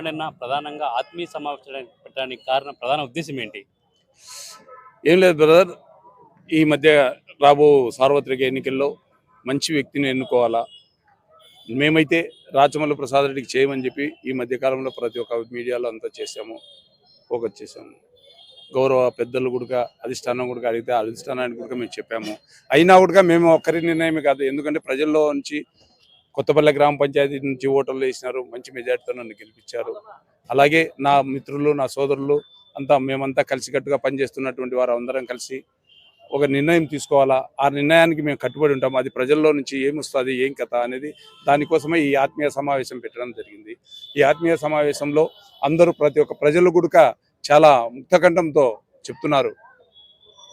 చెప్పండి ప్రధానంగా ఆత్మీయ సమావేశం పెట్టడానికి కారణం ప్రధాన ఉద్దేశం ఏంటి? ఏం లేదు బ్రదర్. ఈ మధ్య రాబో సార్వత్రిక ఎన్నికల్లో మంచి వ్యక్తిని ఎన్నుకోవాలా? మేమైతే రాచమల్లి ప్రసాద్ రెడ్డికి చేయమని చెప్పి ఈ మధ్యకాలంలో ప్రతి ఒక్క మీడియాలో అంతా చేసాము ఫోకస్ చేసాము గౌరవ పెద్దలు కూడా అధిష్టానం కూడా అడిగితే అధిష్టానానికి కూడా మేము చెప్పాము. అయినా కూడా మేము ఒక్కరి నిర్ణయమే కాదు ఎందుకంటే ప్రజల్లో నుంచి కొత్తపల్లి గ్రామ పంచాయతీ నుంచి ఓటర్లు వేసినారు మంచి మెజార్టీతో నన్ను గెలిపించారు. అలాగే నా మిత్రులు నా సోదరులు అంతా మేమంతా కలిసికట్టుగా పనిచేస్తున్నటువంటి వారు అందరం కలిసి ఒక నిర్ణయం తీసుకోవాలా? ఆ నిర్ణయానికి మేము కట్టుబడి ఉంటాం. అది ప్రజల్లో నుంచి ఏం ఏం కథ అనేది దానికోసమే ఈ ఆత్మీయ సమావేశం పెట్టడం జరిగింది. ఈ ఆత్మీయ సమావేశంలో అందరూ ప్రతి ఒక్క ప్రజలు కూడా చాలా ముక్తకంఠంతో చెప్తున్నారు.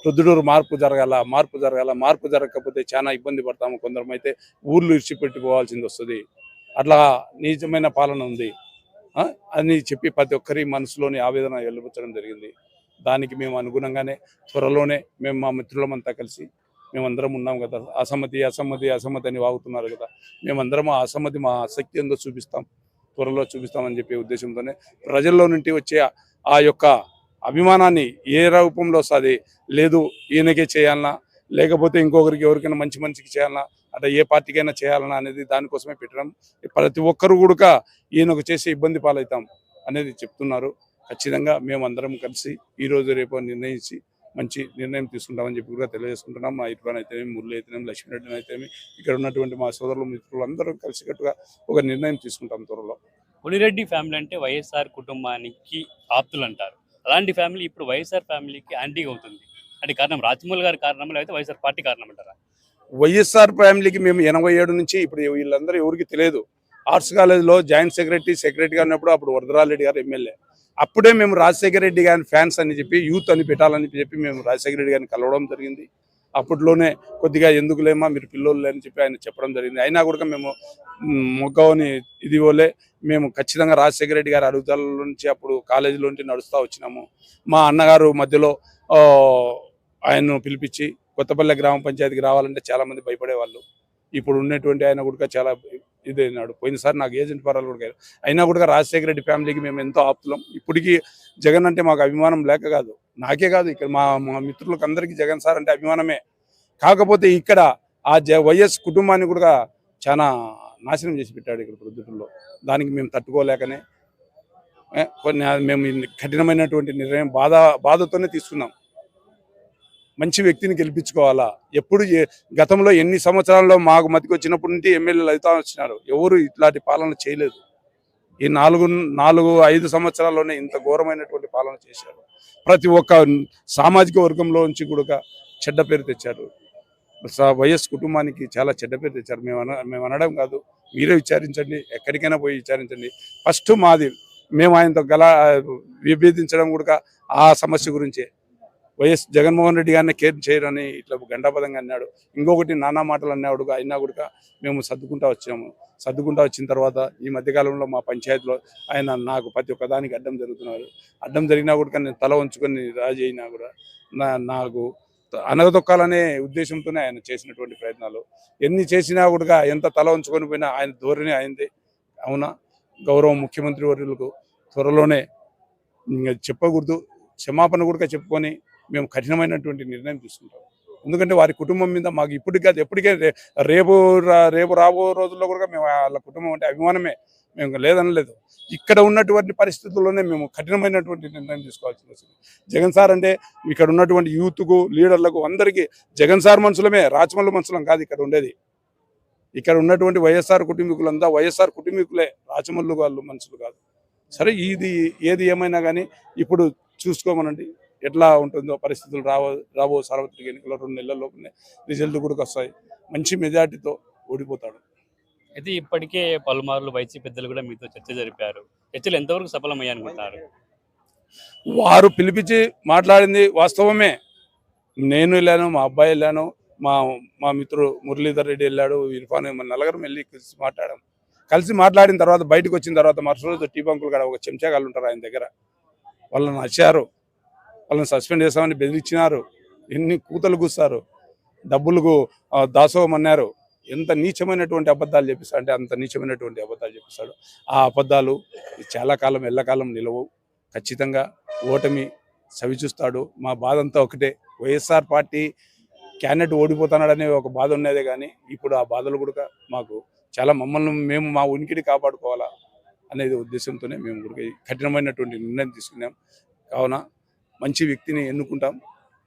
ప్రొద్దుటూరు మార్పు జరగాల మార్పు జరగాల మార్పు జరగకపోతే చాలా ఇబ్బంది పడతాము. కొందరం అయితే ఊర్లు ఇడిచిపెట్టుకోవాల్సింది వస్తుంది. అట్లా నిజమైన పాలన ఉంది. ఆ, అని చెప్పి ప్రతి ఒక్కరి మనసులోని ఆవేదన వెలువచ్చడం జరిగింది. దానికి మేము అనుగుణంగానే త్వరలోనే మేము మా మిత్రులమంతా కలిసి మేమందరం ఉన్నాం కదా. అసమ్మతి అసమ్మతి అసమ్మతి అని వాగుతున్నారు కదా. మేమందరం ఆ అసమ్మతి మా ఆసక్తి ఎంతో చూపిస్తాం. త్వరలో చూపిస్తామని చెప్పే ఉద్దేశంతోనే ప్రజల్లో నుండి వచ్చే ఆ యొక్క అభిమానాన్ని ఏ రూపంలో వస్తుంది లేదు ఈయనకే చేయాలన్నా లేకపోతే ఇంకొకరికి ఎవరికైనా మంచి మనిషికి చేయాలన్నా అట్లా ఏ పార్టీకైనా చేయాలన్నా అనేది దానికోసమే పెట్టడం. ప్రతి ఒక్కరు కూడా ఈయనకు చేసే ఇబ్బంది పాలవుతాం అనేది చెప్తున్నారు. ఖచ్చితంగా మేము అందరం కలిసి ఈ రోజు రేపు నిర్ణయించి మంచి నిర్ణయం తీసుకుంటామని చెప్పి కూడా తెలియజేసుకుంటున్నాం. మా ఇటువన్ అయితేనేమి మురళి అయితేనేమి లక్ష్మీరెడ్డిని అయితేనేమి ఇక్కడ ఉన్నటువంటి మా సోదరులు మిత్రులు అందరూ కలిసికట్టుగా ఒక నిర్ణయం తీసుకుంటాం త్వరలో. మునిరెడ్డి ఫ్యామిలీ అంటే వైఎస్ఆర్ కుటుంబానికి ఆప్తులు అంటారు అలాంటి ఫ్యామిలీ ఇప్పుడు వైఎస్ఆర్ ఫ్యామిలీకి యాంటీగా అవుతుంది. అంటే కారణం రాజమౌళి గారి కారణం అయితే వైఎస్ఆర్ పార్టీ కారణం అంటారా వైఎస్ఆర్ ఫ్యామిలీకి మేము ఎనభై ఏడు నుంచి ఇప్పుడు వీళ్ళందరూ ఎవరికి తెలియదు. ఆర్ట్స్ కాలేజ్లో జాయింట్ సెక్రటరీ సెక్రటరీగా ఉన్నప్పుడు అప్పుడు వరదరాలరెడ్డి గారు ఎమ్మెల్యే. అప్పుడే మేము రాజశేఖర రెడ్డి గారి ఫ్యాన్స్ అని చెప్పి యూత్ అని పెట్టాలని చెప్పి మేము రాజశేఖర రెడ్డి గారిని కలవడం జరిగింది. అప్పట్లోనే కొద్దిగా ఎందుకులేమా మీరు పిల్లోళ్ళు అని చెప్పి ఆయన చెప్పడం జరిగింది. అయినా కూడా మేము మొగ్గవని ఇది వల్లే మేము ఖచ్చితంగా రాజశేఖర రెడ్డి గారి అడుగుదల నుంచి అప్పుడు కాలేజీలో నుంచి నడుస్తూ వచ్చినాము. మా అన్నగారు మధ్యలో ఆ, ఆయన్ను పిలిపించి కొత్తపల్లె గ్రామ పంచాయతీకి రావాలంటే చాలా మంది భయపడేవాళ్ళు. ఇప్పుడు ఉన్నటువంటి ఆయన కూడా చాలా ఇది అయినాడు పోయినసారి నాకు ఏజెంట్ పరాలు కూడా అయినా కూడా రాజశేఖర రెడ్డి ఫ్యామిలీకి మేము ఎంతో ఆప్తులం. ఇప్పటికీ జగన్ అంటే మాకు అభిమానం లేక కాదు. నాకే కాదు ఇక్కడ మా మా మిత్రులకు అందరికీ జగన్ సార్ అంటే అభిమానమే. కాకపోతే ఇక్కడ ఆ జ వైఎస్ కుటుంబాన్ని కూడా చాలా నాశనం చేసి పెట్టాడు ఇక్కడ ప్రొద్దుటూరులో దానికి మేము తట్టుకోలేకనే కొన్ని మేము కఠినమైనటువంటి నిర్ణయం బాధ బాధతోనే తీసుకున్నాం. మంచి వ్యక్తిని గెలిపించుకోవాలా? ఎప్పుడు ఏ- గతంలో ఎన్ని సంవత్సరాల్లో మాకు మతికి వచ్చినప్పటి నుండి ఎమ్మెల్యేలు అవుతా వచ్చినారు ఎవరు ఇట్లాంటి పాలన చేయలేదు. ఈ నాలుగు నాలుగు ఐదు సంవత్సరాల్లోనే ఇంత ఘోరమైనటువంటి పాలన చేశారు. ప్రతి ఒక్క సామాజిక వర్గంలో నుంచి కూడా చెడ్డ పేరు తెచ్చారు. వైఎస్ కుటుంబానికి చాలా చెడ్డ పేరు తెచ్చారు. మేము అన మేము అనడం కాదు. మీరే విచారించండి. ఎక్కడికైనా పోయి విచారించండి. ఫస్ట్ మాది మేము ఆయనతో గల విభేదించడం కూడా ఆ సమస్య గురించే. వైఎస్ జగన్మోహన్ రెడ్డి గారిని కేర్ చేయరని ఇట్లా గంటాపదంగా అన్నాడు. ఇంకొకటి నానా మాటలు అన్నాడు అయినా కూడా మేము సర్దుకుంటా వచ్చాము. సర్దుకుంటా వచ్చిన తర్వాత ఈ మధ్యకాలంలో మా పంచాయతీలో ఆయన నాకు ప్రతి ఒక్క దానికి అడ్డం జరుగుతున్నారు. అడ్డం జరిగినా కూడా నేను తల ఉంచుకొని రాజీ అయినా కూడా నా నాకు అనగదొక్కాలనే ఉద్దేశంతోనే ఆయన చేసినటువంటి ప్రయత్నాలు. ఎన్ని చేసినా కూడా ఎంత తల ఉంచుకొని పోయినా ఆయన ధోరణి అయింది. అవునా? గౌరవ ముఖ్యమంత్రి వర్యులకు త్వరలోనే చెప్పకూడదు. క్షమాపణ కూడా చెప్పుకొని మేము కఠినమైనటువంటి నిర్ణయం తీసుకుంటాం. ఎందుకంటే వారి కుటుంబం మీద మాకు ఇప్పటికి కాదు ఎప్పటికే రేపు రా- రేపు రాబో రోజుల్లో కూడా మేము వాళ్ళ కుటుంబం అంటే అభిమానమే. మేము లేదనలేదు. ఇక్కడ ఉన్నటువంటి పరిస్థితుల్లోనే మేము కఠినమైనటువంటి నిర్ణయం తీసుకోవాల్సి వస్తుంది. జగన్ సార్ అంటే ఇక్కడ ఉన్నటువంటి యూత్కు లీడర్లకు అందరికీ జగన్ సార్ మనుషులమే రాచమల్లు మనుషులం కాదు ఇక్కడ ఉండేది. ఇక్కడ ఉన్నటువంటి వైఎస్ఆర్ కుటుంబీకులంతా వైఎస్ఆర్ కుటుంబీకులే రాచమల్లు వాళ్ళు మనుషులు కాదు. సరే ఇది ఏది ఏమైనా కానీ ఇప్పుడు చూసుకోమనండి. ఎట్లా ఉంటుందో పరిస్థితులు రాబో రాబో సార్వత్రిక ఎన్నికల రెండు నెలల లోపలనే రిజల్ట్ కూడా వస్తాయి. మంచి మెజార్టీతో ఓడిపోతాడు. అయితే ఇప్పటికే పలుమార్లు వైసీపీ పెద్దలు కూడా మీతో చర్చ జరిపారు. చర్చలు ఎంతవరకు సఫలమయ్యాయి అనుకుంటున్నారు వారు పిలిపించి మాట్లాడింది వాస్తవమే. నేను వెళ్ళాను మా అబ్బాయి వెళ్ళాను మా మా మిత్రుడు మురళీధర్ రెడ్డి వెళ్ళాడు ఇర్ఫాన్ మన నలుగురం వెళ్ళి కలిసి మాట్లాడాం. కలిసి మాట్లాడిన తర్వాత బయటకు వచ్చిన తర్వాత మరుసటి రోజు టీ బంకులు కాడ ఒక చెంచాగాళ్ళు ఉంటారు ఆయన దగ్గర. వాళ్ళని నచ్చారు వాళ్ళని సస్పెండ్ చేస్తామని బెదిరించినారు. ఎన్ని కూతలు కూస్తారు. డబ్బులకు దాసోమన్నారు ఎంత నీచమైనటువంటి అబద్ధాలు చెప్పిస్తాడు అంటే అంత నీచమైనటువంటి అబద్ధాలు చెప్పిస్తాడు. ఆ అబద్ధాలు చాలా కాలం ఎల్లకాలం నిలవు. ఖచ్చితంగా ఓటమి చవిచూస్తాడు మా బాధ అంతా ఒకటే. వైఎస్ఆర్ పార్టీ క్యాండిడేట్ ఓడిపోతున్నాడనే ఒక బాధ ఉన్నదే కానీ ఇప్పుడు ఆ బాధలు కూడా మాకు చాలా మమ్మల్ని మేము మా ఉనికిని కాపాడుకోవాలా అనేది ఉద్దేశంతోనే మేము కూడా కఠినమైనటువంటి నిర్ణయం తీసుకున్నాం. కావున మంచి వ్యక్తిని ఎన్నుకుంటాం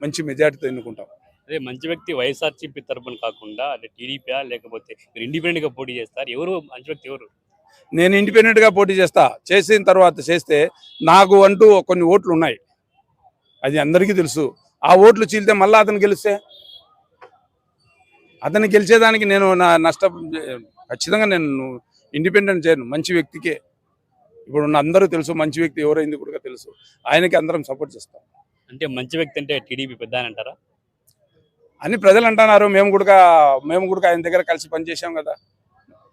మంచి మెజార్టీతో ఎన్నుకుంటాం. అదే మంచి వ్యక్తి వైఎస్ఆర్సీపీ తరపున కాకుండా అంటే టీడీపీ లేకపోతే మీరు ఇండిపెండెంట్గా పోటీ చేస్తారు? ఎవరు మంచి వ్యక్తి ఎవరు? నేను ఇండిపెండెంట్గా పోటీ చేస్తా. చేసిన తర్వాత చేస్తే నాకు అంటూ కొన్ని ఓట్లు ఉన్నాయి. అది అందరికీ తెలుసు. ఆ ఓట్లు చీలితే మళ్ళీ అతను గెలిస్తే? అతను గెలిచేదానికి నేను నా నష్ట ఖచ్చితంగా నేను ఇండిపెండెంట్ చేయను. మంచి వ్యక్తికే. ఇప్పుడు ఉన్న అందరూ తెలుసు మంచి వ్యక్తి ఎవరైంది కూడా తెలుసు. ఆయనకి అందరం సపోర్ట్ చేస్తాం. అంటే మంచి వ్యక్తి అంటే టీడీపీ పెద్ద అని అంటారా? అని ప్రజలు అంటున్నారు మేము కూడా మేము కూడా ఆయన దగ్గర కలిసి పనిచేసాం కదా.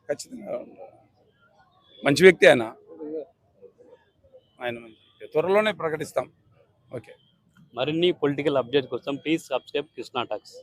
ఖచ్చితంగా. మంచి వ్యక్తి ఆయన. ఆయన. త్వరలోనే ప్రకటిస్తాం. ఓకే. మరిన్ని పొలిటికల్ అప్డేట్ కోసం ప్లీజ్ సబ్స్క్రైబ్ కృష్ణా టాక్స్